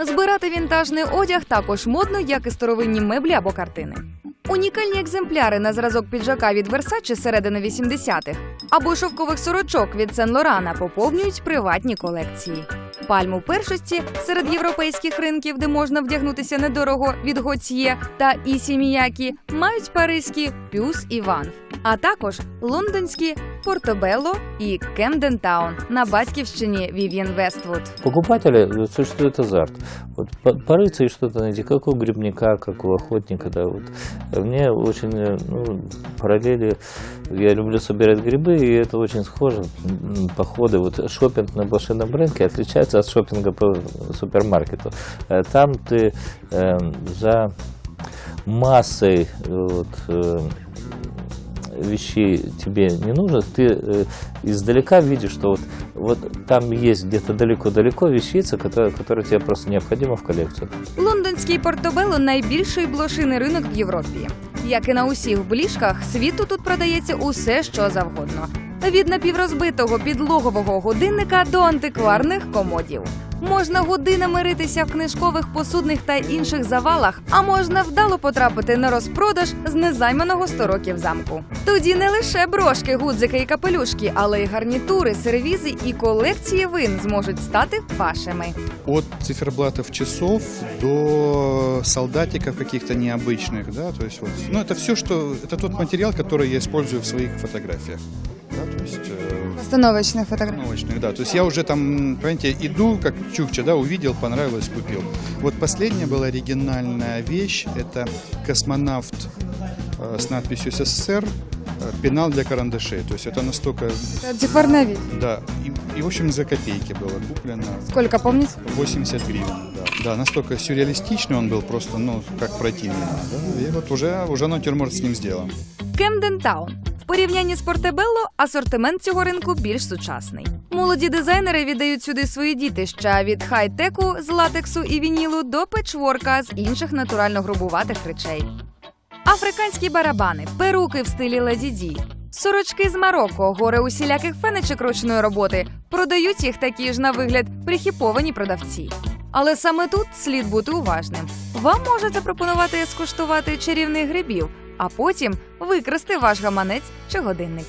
Збирати вінтажний одяг також модно, як і старовинні меблі або картини. Унікальні екземпляри на зразок піджака від Versace середини 80-х або шовкових сорочок від Сен Лорана поповнюють приватні колекції. Пальму першості серед європейських ринків, де можна вдягнутися недорого від Готьє та Ісі Міякі, мають паризькі Пюс і Ванф, а також лондонські Портобелло і Кемден Таун на батьківщині Вів'єн Вествуд. Покупателя э, существует азарт. Вот по- порыться и что-то найти, как у грибника, как у охотника. Да, вот. Мне очень э, ну, параллели. Я люблю собирать грибы, и это очень схоже. М, Походы. Вот шопинг на блошином рынке отличается от шопинга по супермаркету. Э, Там ты э, за массой э, вот, э, вещей тебе не нужно, ты э, издалека видишь, что вот, вот там есть где-то далеко-далеко вещица, которая, которая тебе просто необходима в коллекцию. Лондонський Портобелло найбільший блошиний ринок в Європі. Як і на усіх бліжках, світу тут продається усе, що завгодно. Від напіврозбитого підлогового годинника до антикварних комодів. Можна годинами ритися в книжкових посудних та інших завалах, а можна вдало потрапити на розпродаж з незайманого 100 років замку. Тоді не лише брошки, гудзики і капелюшки, але й гарнітури, сервізи і колекції вин зможуть стати вашими. От циферблатов часов до солдатиков каких-то необычных, да, то есть вот, ну это все, что, это тот материал, который я использую в своих фотографиях, да, то Есть э, Постановочные фотографии. научных, да, то есть я уже там, понимаете, иду как чукча, да, увидел, понравилось, купил. Вот последняя была оригинальная вещь, это космонавт э, с надписью СССР, э, пенал для карандашей, то есть это настолько, Это антикварная вещь. да, и, и в общем за копейки было куплено. Сколько, помните? 80 гривен, да. Да, настолько сюрреалистичный он был, просто, ну, как противно. Да? И вот уже, уже натюрморт с ним сделан. Кемден Таун. Порівнянні з Портебелло асортимент цього ринку більш сучасний. Молоді дизайнери віддають сюди свої дітища від хай-теку з латексу і вінілу до печворка з інших натурально грубуватих речей. Африканські барабани, перуки в стилі Леді Ді, сорочки з Марокко, гори усіляких фенечок ручної роботи. Продають їх такі ж на вигляд прихіповані продавці. Але саме тут слід бути уважним. Вам може запропонувати скуштувати чарівних грибів, а потім викрасти ваш гаманець чи годинник.